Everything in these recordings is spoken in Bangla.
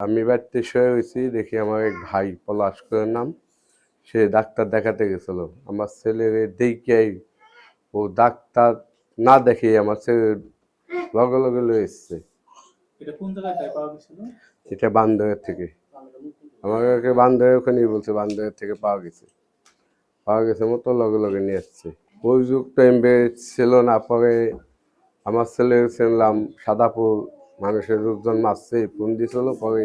আমি বাড়িতে শুয়ে হয়েছি দেখি আমার এক ভাই পলাশ করে নাম। সে ডাক্তার দেখাতে গেছিল। আমার ছেলের দেখেই ও ডাক্তার না দেখে আমার ছেলে লগে লগে লয়ে এসছে। এটা বান্দরের থেকে। আমাকে বান্দরের ওখানেই বলছে বান্দরের থেকে পাওয়া গেছে। পাওয়া গেছে মতো লগে লগে নিয়ে আসছে। ওই যুগ টাইম ছিল না পরে আমার ছেলে শুনলাম সাদাপুর মানুষের লোকজন মারছে ফোন দিছিল পরে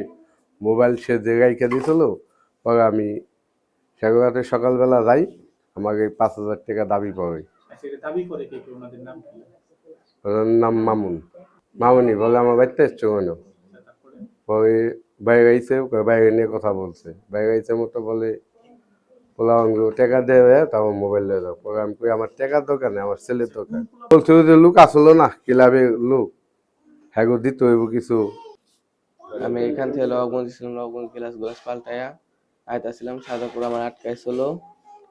মোবাইল সে জায়গায় কে দিছিল পরে আমি সেগুলাতে সকালবেলা যাই আমাকে পাঁচ হাজার টাকা দাবি করে কে নাম মামুন। মামুনি বলে আমার বাড়িতে এসছো কেন? পরে বাইরে আইছে বাইরে নিয়ে কথা বলছে। বাইরে আইছে মতো বলে বললাম টাকা দেবে তাও মোবাইল দিয়ে দাও। পরে আমি কই আমার টাকার দোকান আমার ছেলের দোকান। বলছে ওই যে লোক আসলো না ক্লাবে লোক। হ্যাঁ গো, দিতে হইব কিছু। আমি এখান থেকে লবগঞ্জ ছিলাম লবগঞ্জ গ্লাস গ্লাস পাল্টায়া আইতাছিলাম সাদাপুর আমার আটকাই আটকাইছিল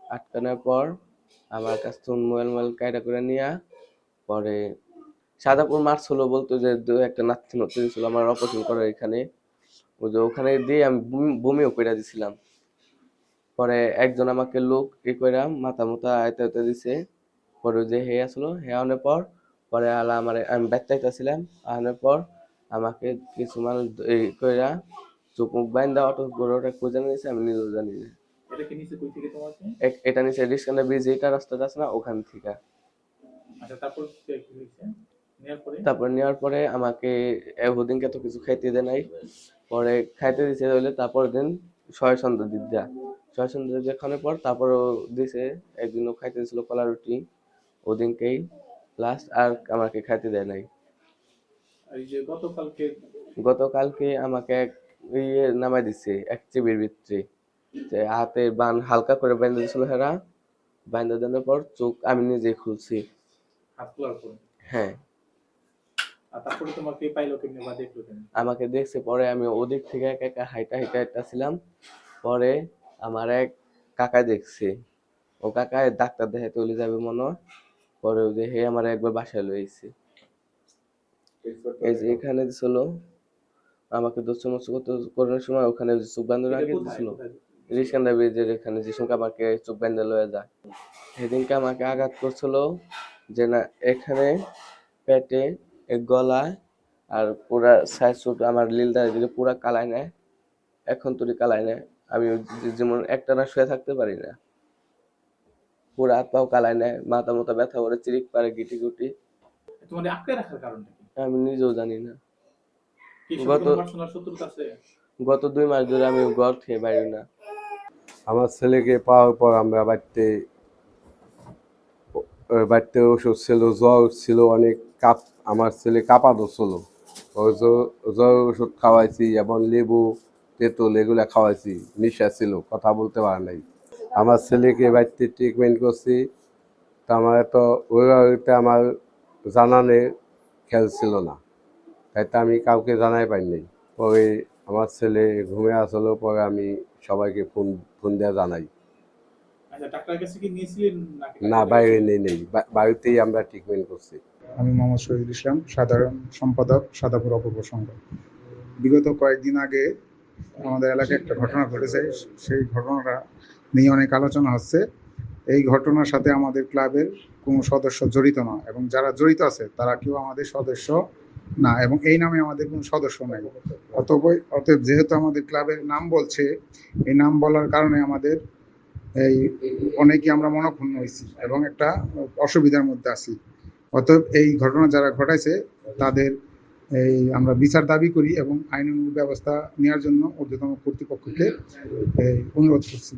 আটকানোর পর আমার কাছ থেকে মোবাইল মোবাইল কায়দা করে নিয়া পরে সাদাপুর মারছিল বলতো যে দু একটা নাতি নতি দিছিল আমার অপারেশন করার এখানে। ওই যে ওখানে দিয়ে আমি বমি- বমিও করে দিছিলাম। পরে একজন আমাকে লোক ই কইরা মাথা মুথা আইতে আইতে দিছে। পরে যে হে আসলো হে আনার পর পরে আলা আমার আমি বাচ্চাইতেছিলাম আনার পর আমাকে কিছু মানুষ এই কইরা চোখ মুখ বাইন্দা অটো খুঁজে নিয়েছে আমি নিজেও জানি না। এটা নিচে ব্রিজ এটা রাস্তাটা আছে না ওখান থেকে। আচ্ছা তারপর নেওয়ার পরে? আমাকে এহুদিনকে তো কিছু খাইতে দেয় নাই পরে খাইতে দিছে হইলে তারপর দিন ছয় সন্ধ্যা দিদা ছয় সন্ধ্যা পর তারপরও দিছে একদিনও খাইতে দিছিল কলা রুটি ওদিনকেই লাস্ট আর আমাকে খাইতে দেয় নাই। গতকালকে গতকালকে আমাকে এক ইয়ে নামাই দিছে এক চিবির ভিতরে। যে হাতে বান হালকা করে বেঁধে দিছিল হেরা। বেঁধে দেওয়ার পর চোখ আমি নিজে খুলছি। হ্যাঁ। তোমাকে পাইলো বা দেখল আমাকে দেখছে পরে আমি ওদিক থেকে এক একা হাইটা হাইটা হাইটাছিলাম। পরে আমার এক কাকা দেখছে। ও কাকা ডাক্তার দেখাতে চলে যাবে মনে হয়। পরে হে আমার একবার বাসায় লইছে এই যে এখানে দিছিল আমাকে দোষ মস্ত করার সময় ওখানে চোখ বাঁধানোর আগে? দিছিল। রিসকান্দা ব্রিজের এখানে যে সঙ্গে আমাকে চোখ বেঁধে লয়ে যায়। সেদিনকে আমাকে আঘাত করছিল যে না এখানে পেটে এ গলায় আর পুরা সাইজ সুট আমার লীলটা এদিকে পুরা কালায় নেয়। এখন তুই কালায় নেয়। আমি যেমন একটা না শুয়ে থাকতে পারি না। পুরা হাত পাও কালায় নেয় মাথা মতো ব্যথা করে চিরিক পারে গিটি গুটি। তোমাদের আটকে রাখার কারণটা কি? আমি নিজেও জানি না। গত- গত দুই মাস ধরে আমি ঘর খেয়ে বাইরে না। আমার ছেলেকে পাওয়ার পর আমরা বাড়িতে বাড়িতে ওষুধ ছিল জ্বর ছিল অনেক কাপ আমার ছেলে কাপা ধরছিল ওই জ্বর জ্বর ওষুধ খাওয়াইছি এবং লেবু তেঁতুল এগুলা খাওয়াইছি নিশা ছিল কথা বলতে পারে নাই। আমার ছেলেকে বাড়িতে ট্রিটমেন্ট করছি। তা আমার তো ওই বাড়িতে আমার জানানে খেয়াল ছিল না। তাই তো আমি কাউকে জানাই পাইনি পরে আমার ছেলে ঘুমে আসলো পরে আমি সবাইকে ফোন ফোন দিয়ে জানাই। আচ্ছা ডাক্তারের কাছে কি নিয়েছিলেন নাকি? না বাইরে নেই নেই। বাড়িতেই আমরা ট্রিটমেন্ট করছি। আমি মোহাম্মদ শহীদুল ইসলাম সাধারণ সম্পাদক সাদাপুর অপূর্ব সংঘ। বিগত কয়েকদিন আগে আমাদের এলাকায় একটা ঘটনা ঘটেছে। সেই ঘটনাটা নিয়ে অনেক আলোচনা হচ্ছে। এই ঘটনার সাথে আমাদের ক্লাবের কোনো সদস্য জড়িত না এবং যারা জড়িত আছে, তারা কেউ আমাদের সদস্য না এবং এই নামে আমাদের কোনো সদস্য নাই। অতএব অতএব যেহেতু আমাদের ক্লাবের নাম বলছে, এই নাম বলার কারণে আমাদের এই অনেকেই আমরা মনক্ষুণ্ণ হয়েছি এবং একটা অসুবিধার মধ্যে আছি। অতএব এই ঘটনা যারা ঘটাইছে, তাদের এই আমরা বিচার দাবি করি এবং আইন ব্যবস্থা নেওয়ার জন্য ঊর্ধ্বতন কর্তৃপক্ষকে অনুরোধ করছি।